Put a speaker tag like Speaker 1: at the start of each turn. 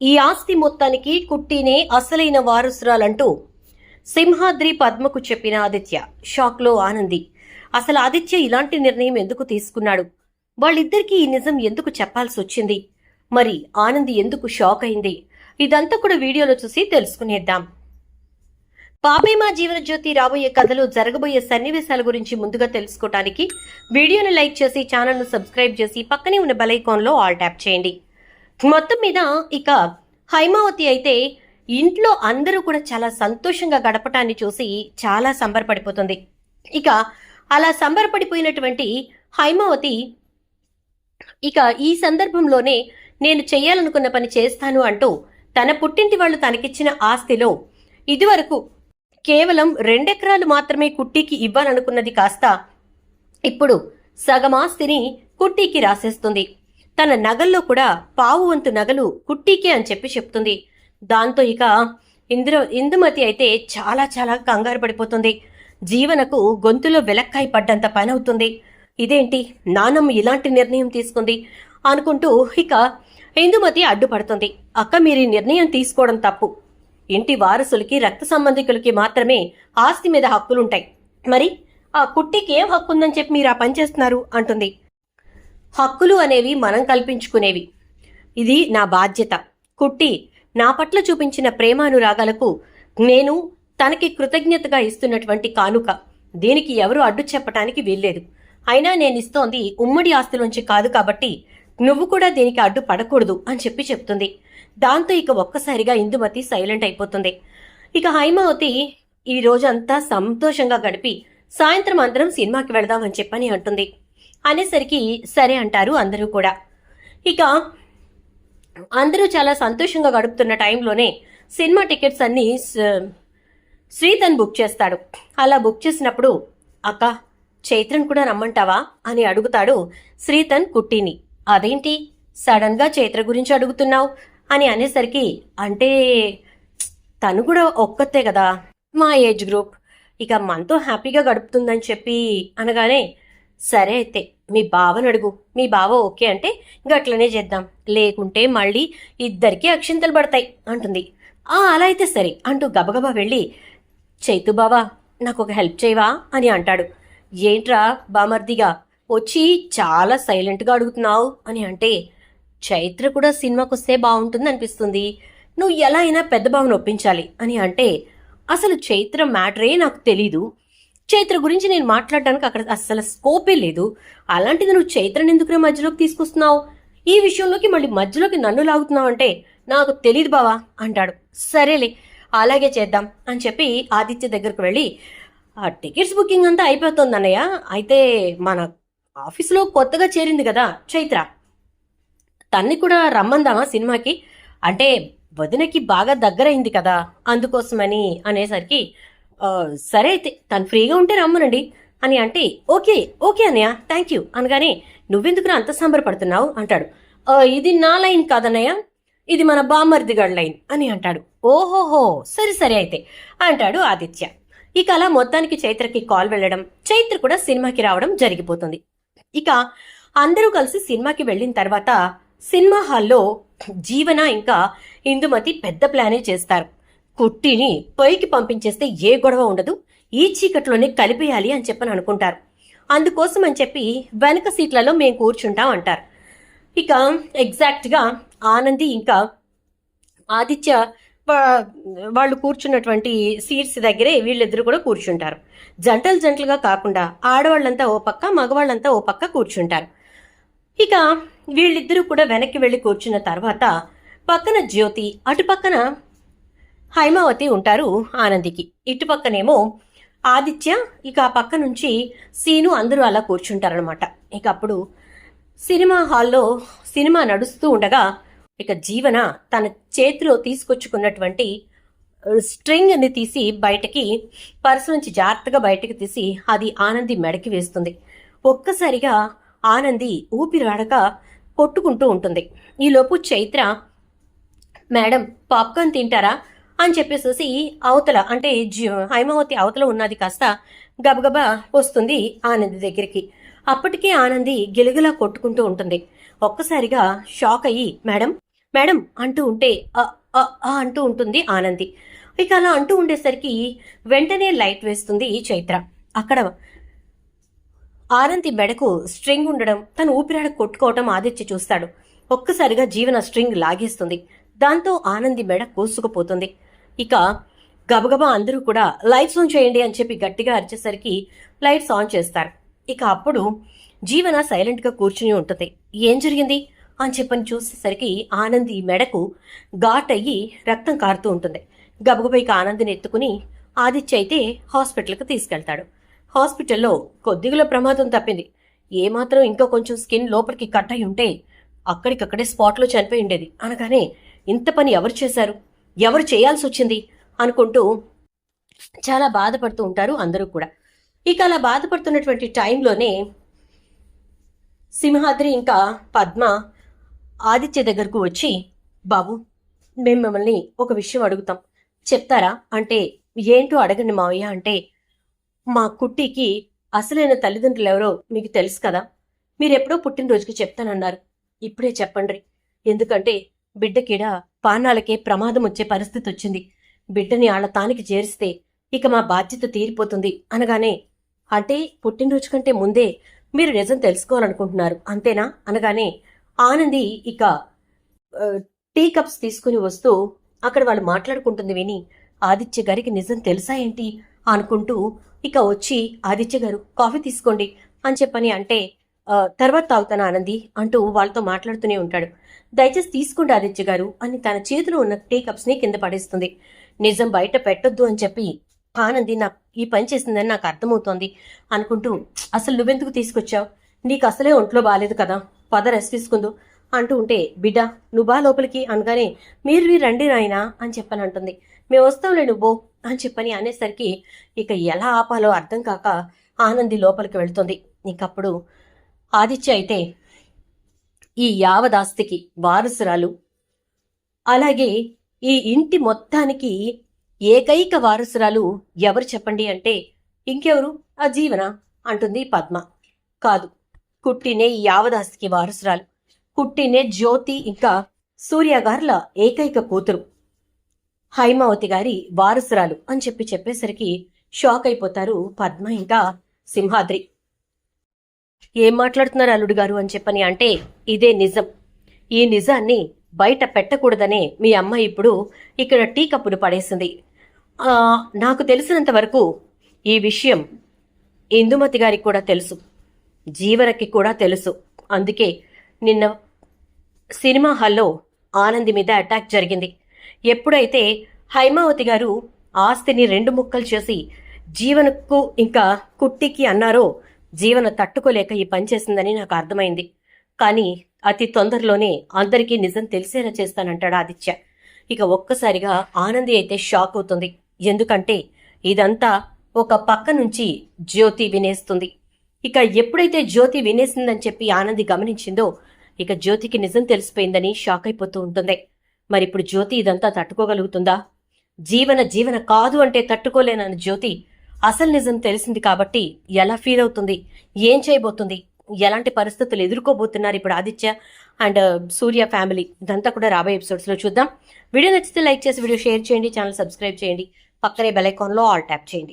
Speaker 1: ఈ ఆస్తి మొత్తానికి కుట్టినే అసలైన వారసురాలంటూ సింహాద్రి పద్మకు చెప్పిన ఆదిత్య. షాక్లో ఆనంది. అసలు ఆదిత్య ఇలాంటి నిర్ణయం ఎందుకు తీసుకున్నాడు? వాళ్ళిద్దరికీ ఈ నిజం ఎందుకు చెప్పాల్సి వచ్చింది? మరి ఆనంది ఎందుకు షాక్ అయింది? ఇదంతా కూడా వీడియోలో చూసి తెలుసుకునేద్దాం. పాపే మా రాబోయే కథలో జరగబోయే సన్నివేశాల గురించి ముందుగా తెలుసుకోవటానికి వీడియోను లైక్ చేసి ఛానల్ను సబ్స్క్రైబ్ చేసి పక్కనే ఉన్న బెల్ ఐకాన్లో ఆల్ ట్యాప్ చేయండి. మొత్తం మీద ఇక హైమావతి అయితే ఇంట్లో అందరూ కూడా చాలా సంతోషంగా గడపటాన్ని చూసి చాలా సంబరపడిపోతుంది. ఇక అలా సంబరపడిపోయినటువంటి హైమావతి ఇక ఈ సందర్భంలోనే నేను చేయాలనుకున్న పని చేస్తాను అంటూ తన పుట్టింటి వాళ్ళు తనకిచ్చిన ఆస్తిలో ఇదివరకు కేవలం రెండెకరాలు మాత్రమే కుట్టికి ఇవ్వాలనుకున్నది కాస్త ఇప్పుడు సగమాస్తిని కుట్టీకి కుట్టికి రాసేస్తుంది. తన నగల్లో కూడా పావు వంతు నగలు కుట్టీకే అని చెప్పి చెప్తుంది. దాంతో ఇక ఇంద్ర ఇందుమతి అయితే చాలా చాలా కంగారు పడిపోతుంది. జీవనకు గొంతులో వెలక్కాయి పడ్డంత పని అవుతుంది ఇదేంటి? నానమ్మ ఇలాంటి నిర్ణయం తీసుకుంది అనుకుంటూ ఇక ఇందుమతి అడ్డుపడుతుంది. అక్క మీరు ఈ నిర్ణయం తీసుకోవడం తప్పు. ఇంటి వారసులకి రక్త సంబంధికులకి మాత్రమే ఆస్తి మీద హక్కులుంటాయి. మరి ఆ కుట్టికి ఏం హక్కు ఉందని చెప్పి మీరు ఆ పని చేస్తున్నారు? అంటుంది. హక్కులు అనేవి మనం కల్పించుకునేవి. ఇది నా బాధ్యత. కుట్టి నా పట్ల చూపించిన ప్రేమానురాగాలకు నేను తనకి కృతజ్ఞతగా ఇస్తున్నటువంటి కానుక. దీనికి ఎవరు అడ్డు చెప్పటానికి వీల్లేదు. అయినా నేను ఇస్తోంది ఉమ్మడి ఆస్తిలోంచి కాదు కాబట్టి నువ్వు కూడా దీనికి అడ్డు పడకూడదు అని చెప్పి చెప్తుంది. దాంతో ఇక ఒక్కసారిగా ఇందుమతి సైలెంట్ అయిపోతుంది. ఇక హైమావతి ఈ రోజంతా సంతోషంగా గడిపి సాయంత్రం అందరం సినిమాకి వెళదామని చెప్పని అంటుంది. అనేసరికి సరే అంటారు అందరూ కూడా. ఇక అందరూ చాలా సంతోషంగా గడుపుతున్న టైంలోనే సినిమా టికెట్స్ అన్నీ శ్రీతన్ బుక్ చేస్తాడు. అలా బుక్ చేసినప్పుడు అక్క చైత్రన్ కూడా రమ్మంటావా? అని అడుగుతాడు శ్రీతన్ కుట్టిని. అదేంటి? సడన్గా చైత్ర గురించి అడుగుతున్నావు? అని అనేసరికి అంటే తను కూడా ఒక్కతే కదా మా ఏజ్ గ్రూప్. ఇక మనతో హ్యాపీగా గడుపుతుందని చెప్పి అనగానే సరే అయితే మీ బావని అడుగు. మీ బావ ఓకే అంటే గట్లనే చేద్దాం. లేకుంటే మళ్ళీ ఇద్దరికి అక్షింతలు పడతాయి అంటుంది. ఆ అలా అయితే సరే అంటూ గబగబా వెళ్ళి చైతు బావా నాకు ఒక హెల్ప్ చేయవా? అని అంటాడు. ఏంట్రా బామర్దిగా వచ్చి చాలా సైలెంట్గా అడుగుతున్నావు? అని అంటే చైత్ర కూడా సినిమాకి వస్తే బాగుంటుంది అనిపిస్తుంది. నువ్వు ఎలా అయినా పెద్ద బావను ఒప్పించాలి. అని అంటే అసలు చైత్ర మ్యాటరే నాకు తెలీదు. చైత్ర గురించి నేను మాట్లాడడానికి అక్కడ అస్సలు స్కోపే లేదు. అలాంటిది నువ్వు చైత్రని ఎందుకు మధ్యలోకి తీసుకొస్తున్నావు? ఈ విషయంలోకి మళ్ళీ మధ్యలోకి నన్ను లాగుతున్నావు అంటే నాకు తెలియదు బావా అంటాడు. సరేలే అలాగే చేద్దాం అని చెప్పి ఆదిత్య దగ్గరకు వెళ్ళి ఆ టికెట్స్ బుకింగ్ అంతా అయిపోతుంది అన్నయ్య. అయితే మన ఆఫీస్లో కొత్తగా చేరింది కదా చైత్ర. తన్ని కూడా రమ్మందామా సినిమాకి? అంటే వదినకి బాగా దగ్గరైంది కదా అందుకోసమని అనేసరికి సరే అయితే తను ఫ్రీగా ఉంటే రమ్మనండి. అని అంటే ఓకే ఓకే అన్నయ్య థ్యాంక్ యూ అనగానే నువ్వెందుకు అంత సంబరపడుతున్నావు అంటాడు. ఇది నా లైన్ కాదన్నయ్య ఇది మన బామర్దిగడ్ లైన్ అని అంటాడు. ఓహోహో సరే సరే అయితే అంటాడు ఆదిత్య. ఇక అలా మొత్తానికి చైత్రకి కాల్ వెళ్ళడం చైత్ర కూడా సినిమాకి రావడం జరిగిపోతుంది. ఇక అందరూ కలిసి సినిమాకి వెళ్ళిన తర్వాత సినిమా హాల్లో జీవన ఇంకా ఇందుమతి పెద్ద ప్లానే చేస్తారు. కుట్టిని పైకి పంపించేస్తే ఏ గొడవ ఉండదు. ఈ చీకట్లోనే కలిపేయాలి అని చెప్పని అనుకుంటారు. అందుకోసం అని చెప్పి వెనక సీట్లలో మేము కూర్చుంటాం అంటారు. ఇక ఎగ్జాక్ట్గా ఆనంది ఇంకా ఆదిత్య వా- వాళ్ళు కూర్చున్నటువంటి సీట్స్ దగ్గరే వీళ్ళిద్దరు కూడా కూర్చుంటారు. జంటలు జంటలుగా కాకుండా ఆడవాళ్ళంతా ఓ పక్క మగవాళ్ళంతా ఓ పక్క కూర్చుంటారు. ఇక వీళ్ళిద్దరూ కూడా వెనక్కి వెళ్ళి కూర్చున్న తర్వాత పక్కన జ్యోతి అటు పక్కన హైమావతి ఉంటారు ఆనందికి. ఇటుపక్కనేమో ఆదిత్య ఇక ఆ పక్క నుంచి సీను అందరూ అలా కూర్చుంటారనమాట ఇక అప్పుడు సినిమా హాల్లో సినిమా నడుస్తూ ఉండగా ఇక జీవన తన చేతిలో తీసుకొచ్చుకున్నటువంటి స్ట్రింగ్ని తీసి బయటకి పర్సు నుంచి జాగ్రత్తగా బయటకి తీసి అది ఆనంది మెడకి వేస్తుంది. ఒక్కసారిగా ఆనంది ఊపిరాడక కొట్టుకుంటూ ఉంటుంది. ఈలోపు చైత్ర మేడం పాప్కార్న్ తింటారా? అని చెప్పేసేసి అవతల అంటే హైమావతి అవతల ఉన్నది కాస్త గబగబా వస్తుంది ఆనంది దగ్గరికి. అప్పటికే ఆనంది గిలగిలా కొట్టుకుంటూ ఉంటుంది. ఒక్కసారిగా షాక్ అయ్యి మేడం మేడం అంటూ ఉంటే అంటూ ఉంటుంది ఆనంది. ఇక అలా అంటూ ఉండేసరికి వెంటనే లైట్ వేస్తుంది చైత్ర. అక్కడ ఆనంది మెడకు స్ట్రింగ్ ఉండడం తను ఊపిరాడ కొట్టుకోవటం ఆదిత్య చూస్తాడు. ఒక్కసారిగా జీవన స్ట్రింగ్ లాగేస్తుంది. దాంతో ఆనంది మెడ కోసుకుపోతుంది. ఇక గబగబా అందరూ కూడా లైట్స్ ఆన్ చేయండి అని చెప్పి గట్టిగా అరిచేసరికి లైట్స్ ఆన్ చేస్తారు. ఇక అప్పుడు జీవన సైలెంట్గా కూర్చుని ఉంటుంది. ఏం జరిగింది? అని చెప్పని చూసేసరికి ఆనంది మెడకు ఘాట్ అయ్యి రక్తం కారుతూ ఉంటుంది. గబగబా ఇక ఆనందిని ఎత్తుకుని ఆదిత్య అయితే హాస్పిటల్కి తీసుకెళ్తాడు. హాస్పిటల్లో కొద్దిగల ప్రమాదం తప్పింది. ఏమాత్రం ఇంకా కొంచెం స్కిన్ లోపలికి కట్ అయి ఉంటే అక్కడికక్కడే స్పాట్లో చనిపోయి ఉండేది. అనగానే ఇంత పని ఎవరు చేశారు? ఎవరు చేయాల్సి వచ్చింది అనుకుంటూ చాలా బాధపడుతూ ఉంటారు అందరూ కూడా. ఇక అలా బాధపడుతున్నటువంటి టైంలోనే సింహాద్రి ఇంకా పద్మ ఆదిత్య దగ్గరకు వచ్చి బాబు మేము మిమ్మల్ని ఒక విషయం అడుగుతాం. చెప్తారా? అంటే ఏంటో అడగండి మావయ్య. అంటే మా కుట్టికి అసలైన తల్లిదండ్రులు ఎవరో మీకు తెలుసు కదా? మీరెప్పుడో పుట్టినరోజుకి చెప్తానన్నారు. ఇప్పుడే చెప్పండి ఎందుకంటే బిడ్డకిడ ప్రాణాలకే ప్రమాదం వచ్చే పరిస్థితి వచ్చింది బిడ్డని ఆళ్ళ తానికి చేరిస్తే ఇక మా బాధ్యత తీరిపోతుంది అనగానే అంటే పుట్టినరోజు కంటే ముందే మీరు నిజం తెలుసుకోవాలనుకుంటున్నారు అంతేనా? అనగానే ఆనంది ఇక టీ కప్స్ తీసుకుని వస్తూ అక్కడ వాళ్ళు మాట్లాడుకుంటుంది విని ఆదిత్య గారికి నిజం తెలుసా ఏంటి? అనుకుంటూ ఇక వచ్చి ఆదిత్య గారు కాఫీ తీసుకోండి అని చెప్పని అంటే తర్వాత తాగుతాను ఆనంది? అంటూ వాళ్ళతో మాట్లాడుతూనే ఉంటాడు. దయచేసి తీసుకుంటే ఆదిత్య గారు అని తన చేతిలో ఉన్న టీ కప్స్ని కింద పడేస్తుంది. నిజం బయట పెట్టొద్దు అని చెప్పి ఆనంది నాకు ఈ పని చేసిందని నాకు అర్థమవుతోంది అనుకుంటూ అసలు నువ్వెందుకు తీసుకొచ్చావు? నీకు అసలే ఒంట్లో బాగాలేదు కదా పద రెస్ట్ తీసుకుందు అంటూ ఉంటే బిడ్డ నువ్వు బా లోపలికి అనగానే మీరు మీరు రండి నాయనా అని చెప్పని అంటుంది. మేము వస్తాంలే నువ్వు అని చెప్పని అనేసరికి ఇక ఎలా ఆపాలో అర్థం కాక ఆనంది లోపలికి వెళ్తుంది. ఇంకప్పుడు ఆదిత్య అయితే ఈ యావదాస్తికి వారసురాలు. అలాగే ఈ ఇంటి మొత్తానికి ఏకైక వారసురాలు ఎవరు చెప్పండి అంటే ఇంకెవరు? ఆ జీవన అంటుంది పద్మ. కాదు కుట్టినే ఈ యావదాస్తికి వారసురాలు. కుట్టినే జ్యోతి ఇంకా సూర్య గారుల ఏకైక కూతురు. హైమావతి గారి వారసురాలు అని చెప్పి చెప్పేసరికి షాక్ అయిపోతారు పద్మ ఇంకా సింహాద్రి. ఏం మాట్లాడుతున్నారు అల్లుడు గారు అని చెప్పని అంటే ఇదే నిజం. ఈ నిజాన్ని బయట పెట్టకూడదనే మీ అమ్మ ఇప్పుడు ఇక్కడ టీ కప్పును పడేసింది. నాకు తెలిసినంత వరకు ఈ విషయం ఇందుమతి గారికి కూడా తెలుసు. జీవనకి కూడా తెలుసు. అందుకే నిన్న సినిమా హాల్లో ఆనంది మీద అటాక్ జరిగింది. ఎప్పుడైతే హైమావతి గారు ఆస్తిని రెండు ముక్కలు చేసి జీవనకు ఇంకా కుట్టికి అన్నారో జీవన తట్టుకోలేక ఈ పని చేసిందని నాకు అర్థమైంది. కానీ అతి తొందరలోనే అందరికీ నిజం తెలిసేలా చేస్తానంటాడు ఆదిత్య. ఇక ఒక్కసారిగా ఆనంది అయితే షాక్ అవుతుంది. ఎందుకంటే ఇదంతా ఒక పక్క నుంచి జ్యోతి వినేస్తుంది. ఇక ఎప్పుడైతే జ్యోతి వినేసిందని చెప్పి ఆనంది గమనించిందో ఇక జ్యోతికి నిజం తెలిసిపోయిందని షాక్ అయిపోతూ ఉంటుంది. మరి ఇప్పుడు జ్యోతి ఇదంతా తట్టుకోగలుగుతుందా? జీవన జీవన కాదు అంటే తట్టుకోలేనన్న జ్యోతి అసలు నిజం తెలిసింది కాబట్టి ఎలా ఫీల్ అవుతుంది? ఏం చేయబోతుంది? ఎలాంటి పరిస్థితులు ఎదుర్కోబోతున్నారు ఇప్పుడు Aditya and uh, Surya family ఇదంతా కూడా రాబోయే ఎపిసోడ్స్లో చూద్దాం. వీడియో నచ్చితే లైక్ చేసి వీడియో షేర్ చేయండి. ఛానల్ సబ్స్క్రైబ్ చేయండి. పక్కనే బెల్ ఆల్ ట్యాప్ చేయండి.